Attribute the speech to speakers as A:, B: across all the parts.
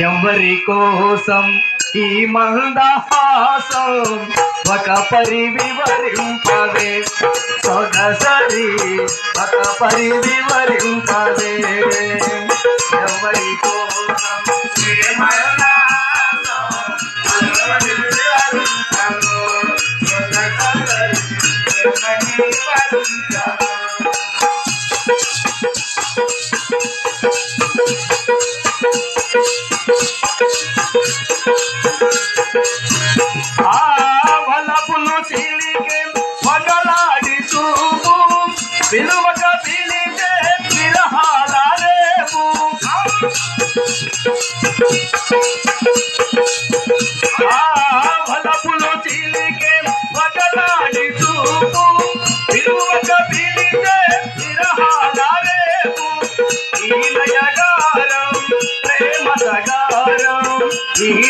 A: ఎవరి కోసం ఈ మందహాసం? ఒక పరి వివరింపవే సొగసరి ఒక పరి వివరింపవే ఎవరి కోసం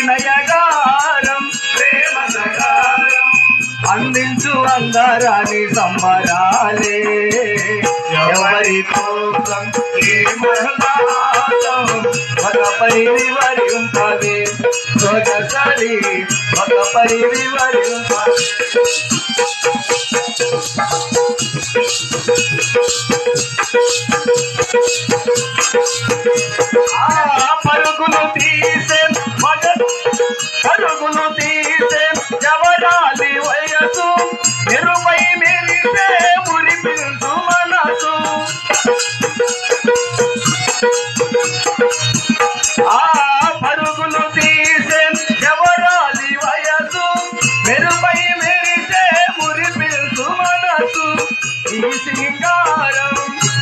A: నయగారం ప్రేమ సగారం అందించు అందరాని సంబరాలే. ఎవరి కోసం ఏ మహనాదం ఒక పరివివరింపదే సొగసరి ఒక పరివివరింపదే ఆ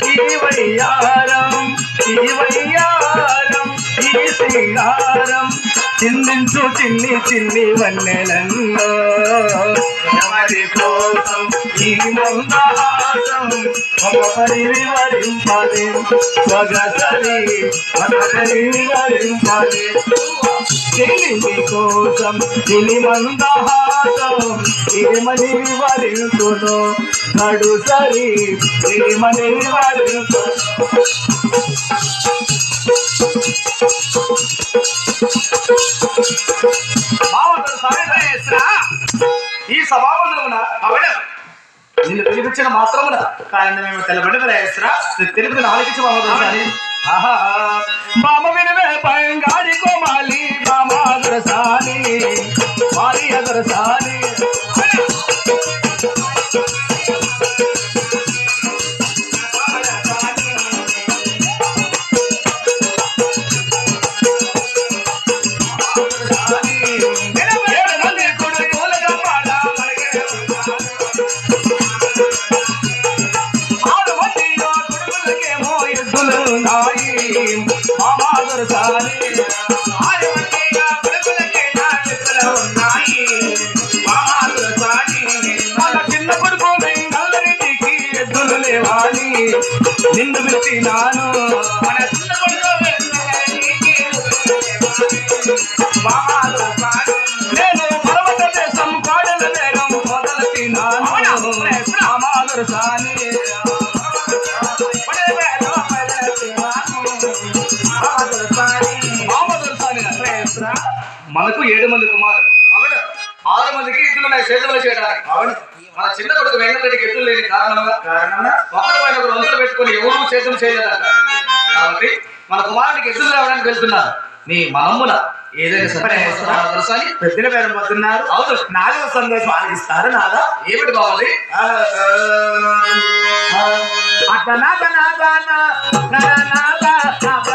A: ఈ ఈ వయ్యారం ఈ వయ్యారం ఈ సింగారం చిందించు చిన్ని చిన్ని వన్నెలల్లో. ఎవరి కోసం ఈ మందహాసం? ఒక పరి వివరింపది సొగసరి ఒక పరి వివరింపది తెలివి కోసం చెలి ఏమని వివరించును నడు సరి ఏమని వివరించు ఈ సభామందిరమున
B: అవును
A: నిన్ను పిలిపించిన మాత్రమున
B: కానీ మేము తెలబడి
A: తెలుగు నాలుగు బామని ఆహా బాబు వినవే బంగారి కోమాలి అదరసాని మారి అదరసాని ఏడు మంది నిన్ను పెట్టినాను
B: మన చిన్న కొడుకు వెంకటరెడ్డికి మామాదురసాని
A: నేను పర్వత దేశం కాడల వేగం మొదలెట్టినాను మామాదరసాని
B: పడే వేళ పడే మామాదురసాని
A: మామాదరసాని
B: ప్రయాసరా
A: మనకు ఏడు మంది
B: అవును?
A: ఆరు మందికి ఇద్దరు సేతులు చేయడానికి
B: అవును.
A: మన చిన్న కొడుకు వెంకటరెడ్డికి ఎద్దులు లేని కారణంగా
B: కారణంగా
A: ఒకరి పైన ఒకరు వంతులు పెట్టుకొని ఎవరు చేతులు చేయలేదంట. కాబట్టి మన కుమారుడికి ఎదురు లేవడానికి వెళ్తున్నారు. నీ మనమ్మున ఏదైనా సరే దర్శాలి
B: పెద్దల పేరు పోతున్నారు
A: అవును.
B: నాలుగో సందేశం నాదా?
A: ఏమిటి కావాలి ఏడు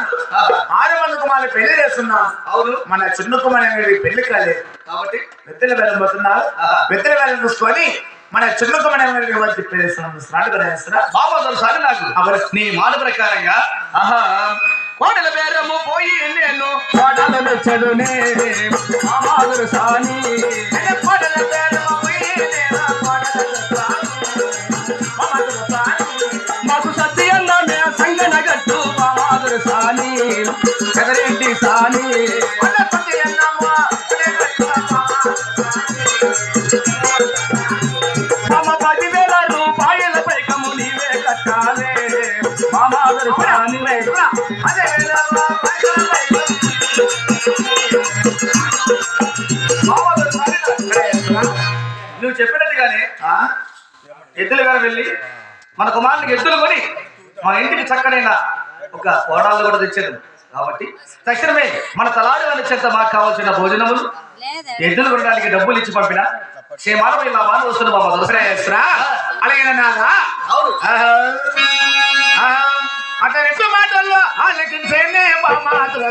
A: పెళ్ళి
B: చేస్తున్నాం
A: అవును.
B: మన చిన్న కుమారి పెళ్ళి కాలేదు
A: కాబట్టి?
B: వెత్తల బెల్లం పోతున్నారు. వెత్తల బెల్లం చూసుకొని మన చిన్న కుమారి వచ్చి పెళ్ళిస్తున్నాం స్నాటు కూడా చేస్తారా
A: బాబా సారి నాకు.
B: అవరు.
A: నీ మాట ప్రకారంగా. ఆహా. కోడల బేరము పోయి నేను సాని
B: కోడల బెల్లం పోయి నేను కోడల
A: నువ్వు చెప్పినట్టుగానే? ఎద్దులు గారు వెళ్ళి మన కుమారునికి ఎద్దులు కొని మన ఇంటికి చక్కనైన ఒక కోడాలు కూడా తెచ్చాడు కాబట్టి తక్షణమే మన తలాడు అని చెంత మాకు కావాల్సిన భోజనములు ఎద్దులు కొనడానికి డబ్బులు ఇచ్చి పంపిన క్షేమానం ఇలా బాగా వస్తుంది బాబా దసరా
B: చేస్తున్నా. అలాగే నాదా
A: అవును.
B: రెండు మాటల్లో ఆలకించేనే మా మాటల